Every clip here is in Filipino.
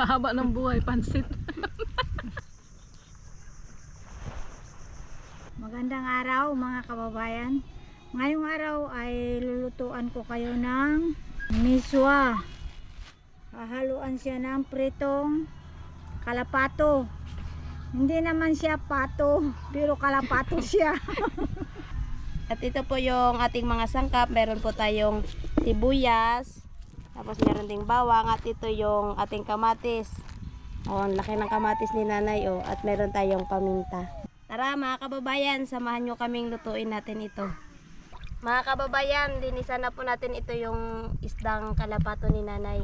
Pahaba ng buhay, pansit. Magandang araw mga kababayan. Ngayong araw ay lulutuan ko kayo ng miswa. Hahaluan siya ng pritong kalapato. Hindi naman siya pato, pero kalapato siya. At ito po yung ating mga sangkap. Meron po tayong sibuyas. Tapos meron ding bawang. At ito yung ating kamatis. Oh, ang laki ng kamatis ni nanay. Oh. At meron tayong paminta. Tara mga kababayan, samahan nyo kaming lutuin natin ito. Mga kababayan, dinisa na po natin ito yung isdang kalapato ni nanay.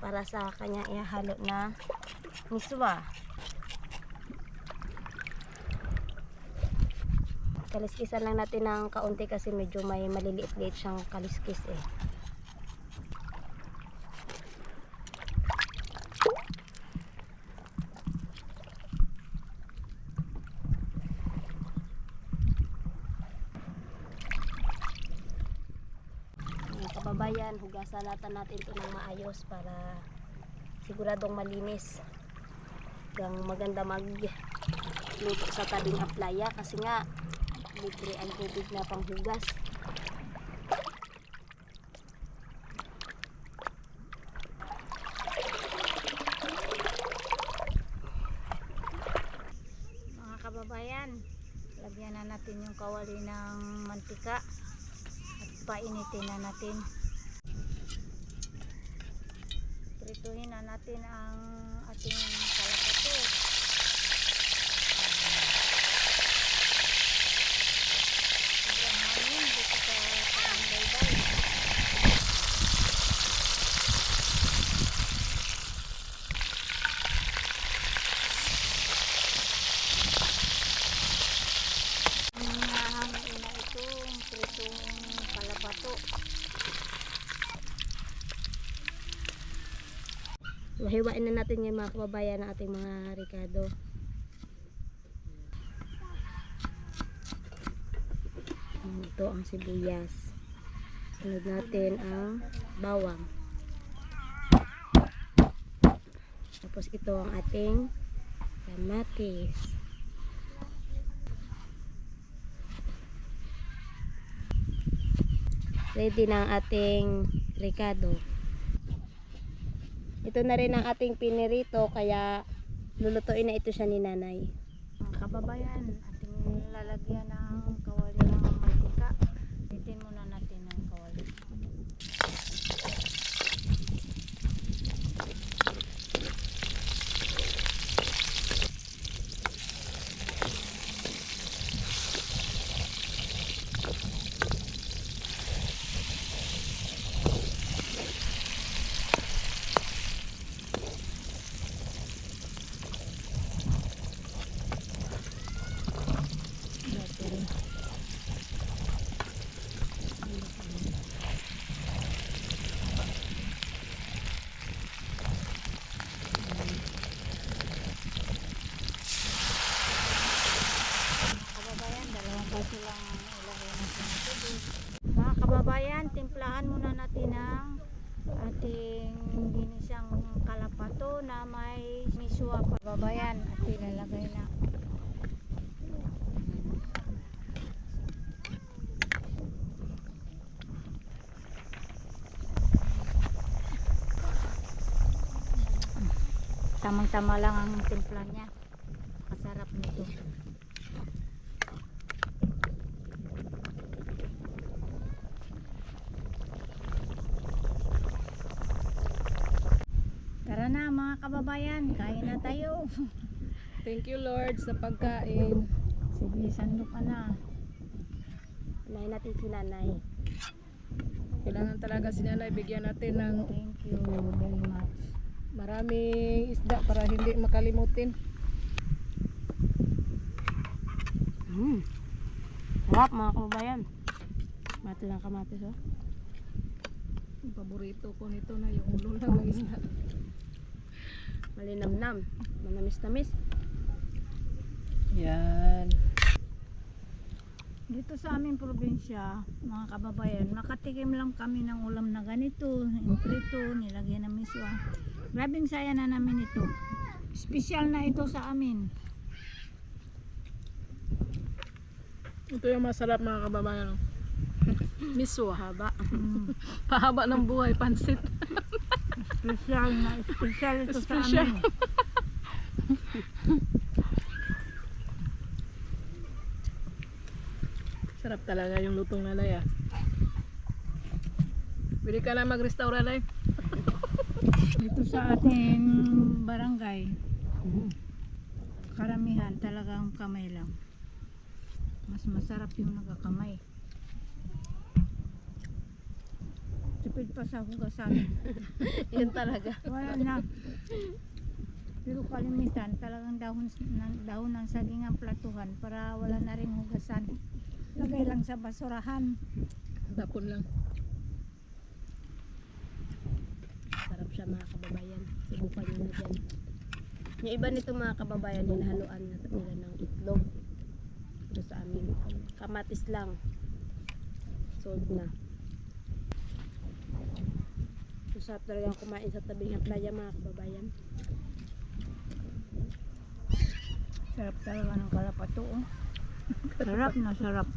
Para sa kanya ihalo na miswa. Kaliskisan lang natin ng kaunti kasi medyo may maliliit-liit siyang kaliskis eh. Mga kababayan, hugasan natin natin ito ng maayos para siguradong malinis. Hanggang maganda mag luto sa tabing aplaya kasi nga libre ang tubig na panghugas. mga kababayan, lagyan na natin yung kawali ng mantika painitin na natin. Prituhin na natin ang ating kalapato. Sobrang hangin dito sa Barangay Hinahangain na itong pritong kalapato. Mahiwain na natin yung mga kababayan ng ating mga ricado. Ito ang sibuyas. Sunod natin ang bawang. Tapos ito ang ating kamatis. Ready na ang ating ricado. Ito na rin ang ating pinirito kaya lulutuin na ito siya ni nanay. Mga kababayan, ating lalagyan ng mantika. Initin muna natin ng kawali. kababayan, dalawang baso lang ang ilagay natin ng tubig. Mga kababayan, timplahan muna natin ang ating ginisang kalapato na may miswa. Kababayan, at ilalagay na. Tamang-tama lang ang timpla niya. Masarap nito. Tara na mga kababayan, kain na tayo. Thank you Lord sa pagkain. Sige, sandok ka na. Unahin natin si nanay. Kailangan talaga si nanay bigyan natin ng Thank you very much. maraming isda para hindi makalimutin. Mm. Sarap mga kababayan. Mati lang kamatis oh. Paborito ko nito na yung ulo lang ng isda. Malinamnam. Manamis-namis. Yan. Dito sa aming probinsya, mga kababayan, makatikim lang kami ng ulam na ganito, yung prito, nilagyan ng miswa. Grabing saya na namin ito. Special na ito sa amin. Ito yung masarap mga kababayan. Miswa haba. Mm. Pahaba ng buhay, pansit. Special na special ito sa amin. Sarap talaga yung lutong nanay ah. Pwede ka na mag-restaurant ay. Dito sa ating barangay, karamihan talagang kamay lang. Mas masarap yung nagakamay. Tipid pa sa hugasan. Yun talaga. Wala na. Pero kalimitan, talagang dahon, dahon ng saging ang platuhan para wala na rin hugasan. Lagay lang sa basurahan. Tapon lang. Sarap siya mga kababayan. Subukan nyo na dyan. Yung iba nito mga kababayan, hinahaluan na nila ng itlog. Ito sa amin. Kamatis lang. Sold na. Masarap talagang kumain sa tabing ng playa mga kababayan. Sarap talaga ng kalapato. Oh. Sarap na sarap.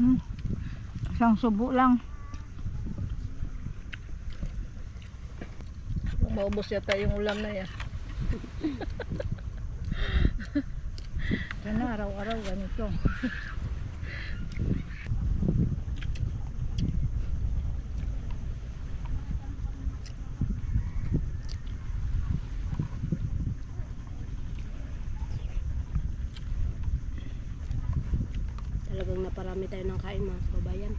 hmm. Isang subo lang. Maubos yata yung ulam na yan. Sana araw-araw ganito. Talagang naparami tayo ng kain mga kababayan.